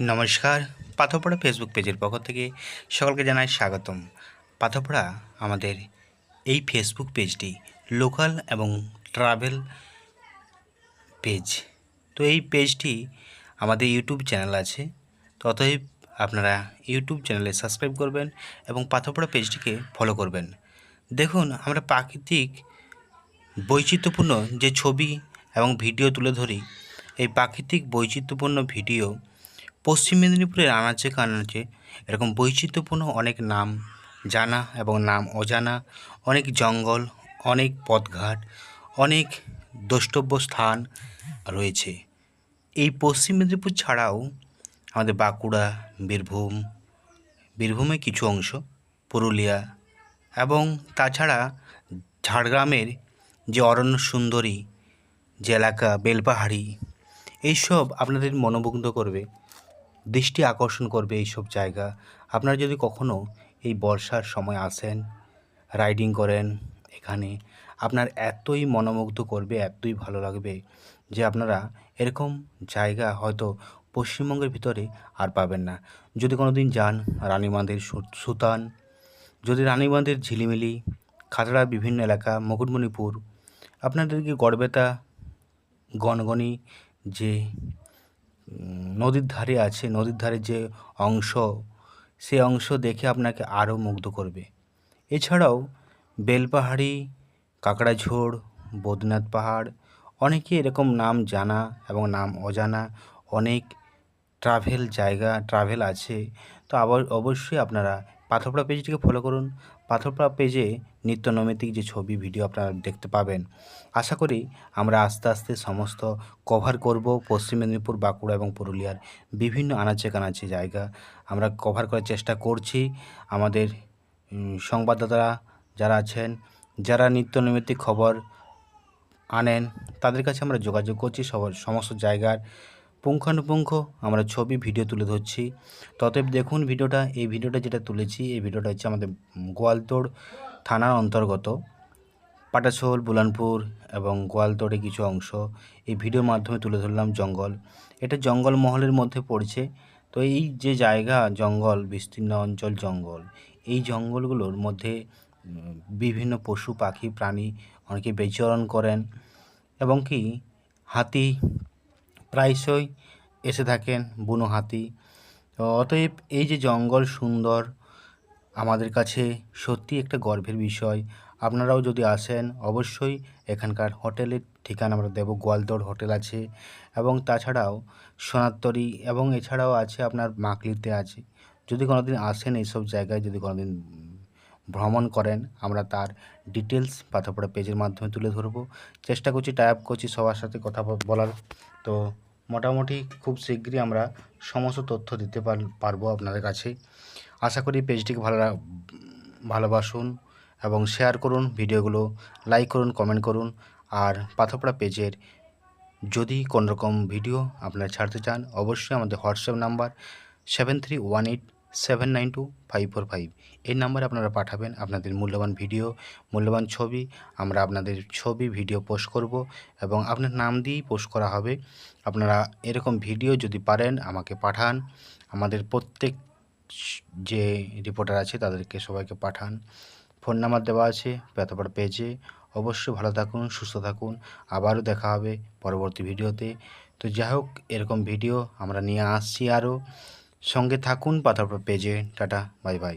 নমস্কার, পাথরপড়া ফেসবুক পেজের পক্ষ থেকে সকলকে জানাই স্বাগতম। পাথরপড়া আমাদের এই ফেসবুক পেজটি লোকাল এবং ট্রাভেল পেজ তো এই পেজটি আমাদের ইউটিউব চ্যানেল আছে অতএব আপনারা ইউটিউব চ্যানেলে সাবস্ক্রাইব করবেন এবং পাথরপড়া পেজটিকে ফলো করবেন। দেখুন, আমরা প্রাকৃতিক বৈচিত্র্যপূর্ণ যে ছবি এবং ভিডিও তুলে ধরি, এই প্রাকৃতিক বৈচিত্র্যপূর্ণ ভিডিও পশ্চিম মেদিনীপুরের আনাচে কানাচে এরকম বৈচিত্র্যপূর্ণ অনেক নাম জানা এবং নাম অজানা, অনেক জঙ্গল, অনেক পথঘাট, অনেক দ্রষ্টব্য স্থান রয়েছে। এই পশ্চিম মেদিনীপুর ছাড়াও আমাদের বাঁকুড়া, বীরভূম বীরভূমে কিছু অংশ, পুরুলিয়া এবং তাছাড়া ঝাড়গ্রামের যে অরণ্য সুন্দরী যে এলাকা, বেলপাহাড়ি, এইসব আপনাদের মনোমুগ্ধ করবে। দৃষ্টি আকর্ষণ করবে এইসব জায়গা। আপনারা যদি কখনো এই বর্ষার সময় আসেন, রাইডিং করেন এখানে, আপনার এতই মনোমুগ্ধ করবে, এতই ভালো লাগবে যে আপনারা এরকম জায়গা হয়তো পশ্চিমবঙ্গের ভিতরে আর পাবেন না। যদি কোনো দিন যান রানীবাঁধের সুতান, যদি রানীবাঁধের ঝিলিমিলি, খাতড়া বিভিন্ন এলাকা, মুকুটমণিপুর, আপনাদেরকে গড়বেতা, গনগনি যে নদীর ধারে আছে, নদীর ধারে যে অংশ, সে অংশ দেখে আপনাকে আরও মুগ্ধ করবে। এছাড়াও বেলপাহাড়ি, কাঁকড়াঝোড়, বদ্রীনাথ পাহাড়, অনেকে এরকম নাম জানা এবং নাম অজানা, অনেক ট্রাভেল জায়গা ট্রাভেল আছে। তো আবার অবশ্যই আপনারা পাথরপড়া পেজটিকে ফলো করুন। পাথরপড়া পেজে নিত্য নৈমিত্তিক যে ছবি ভিডিও আপনারা দেখতে পাবেন। আশা করি আমরা আস্তে আস্তে সমস্ত কভার করব পশ্চিম মেদিনীপুর, বাঁকুড়া এবং পুরুলিয়ার বিভিন্ন আনাচে কানাচে জায়গা। আমরা কভার করার চেষ্টা করছি। আমাদের সংবাদদাতারা যারা আছেন, যারা নিত্য নৈমিত্তিক খবর আনেন, তাদের কাছে আমরা যোগাযোগ করছি সমস্ত জায়গার। পুঙ্খানুপুঙ্খ আমরা ছবি, ভিডিও তুলে ধরছি। ততএব দেখুন ভিডিওটা, এই ভিডিওটা যেটা তুলেছি, এই ভিডিওটা হচ্ছে আমাদের গোয়ালতোড় থানার অন্তর্গত। পাটাশোল, বুলানপুর এবং গোয়ালতোড়ে কিছু অংশ এই ভিডিওর মাধ্যমে তুলে ধরলাম জঙ্গল। এটা জঙ্গল মহলের মধ্যে পড়ছে। তো এই যে জায়গা, জঙ্গল, বিস্তীর্ণ অঞ্চল জঙ্গল, এই জঙ্গলগুলোর মধ্যে বিভিন্ন পশু, পাখি, প্রাণী অনেকে বিচরণ করেন এবং কি হাতি প্রায়শই এসে থাকেন বুনো হাতি। অতএব এই যে জঙ্গল সুন্দর, আমাদের কাছে সত্যি একটা গর্বের বিষয়। আপনারাও যদি আসেন, অবশ্যই এখানকার হোটেলের ঠিকানা আমরা দেবো গোয়ালতোড় হোটেল আছে। এবং তাছাড়াও সোনারতরি এবং এছাড়াও আছে আপনার মাকলিতে আছে। যদি কোনোদিন আসেন এইসব জায়গায়, যদি কোনোদিন ভ্রমণ করেন, আমরা তার ডিটেলস পাথরপড়া পেজের মাধ্যমে তুলে ধরবো। চেষ্টা করছি টাইপ করছি সবার সাথে কথা বলার। তো মোটামুটি খুব শীঘ্রই আমরা সমস্ত তথ্য দিতে পার- পারব আপনাদের কাছে। আশা করি পেজটিকে ভালো ভালোবাসুন এবং শেয়ার করুন ভিডিওগুলো লাইক করুন কমেন্ট করুন। আর পাথরপড়া পেজের যদি কোনোরকম ভিডিও আপনারা ছাড়তে চান, অবশ্যই আমাদের WhatsApp number seven three one eight seven nine two five four five এই নাম্বারে আপনারা পাঠাবেন আপনাদের মূল্যবান ভিডিও, মূল্যবান ছবি। আমরা আপনাদের ছবি, ভিডিও পোস্ট করব এবং আপনার নাম দিয়েই পোস্ট করা হবে। আপনারা এরকম ভিডিও যদি পারেন, আমাকে পাঠান। আমাদের প্রত্যেক যে রিপোর্টার আছে, তাদেরকে সবাইকে পাঠান। ফোন নাম্বার দেওয়া আছে পেতাপাড় পেজে অবশ্যই ভালো থাকুন, সুস্থ থাকুন। আবারও দেখা হবে পরবর্তী ভিডিওতে। তো যাই হোক, এরকম ভিডিও আমরা নিয়ে আসছি আরও। সঙ্গে থাকুন পাতাপাড় পেজে টাটা বাই বাই।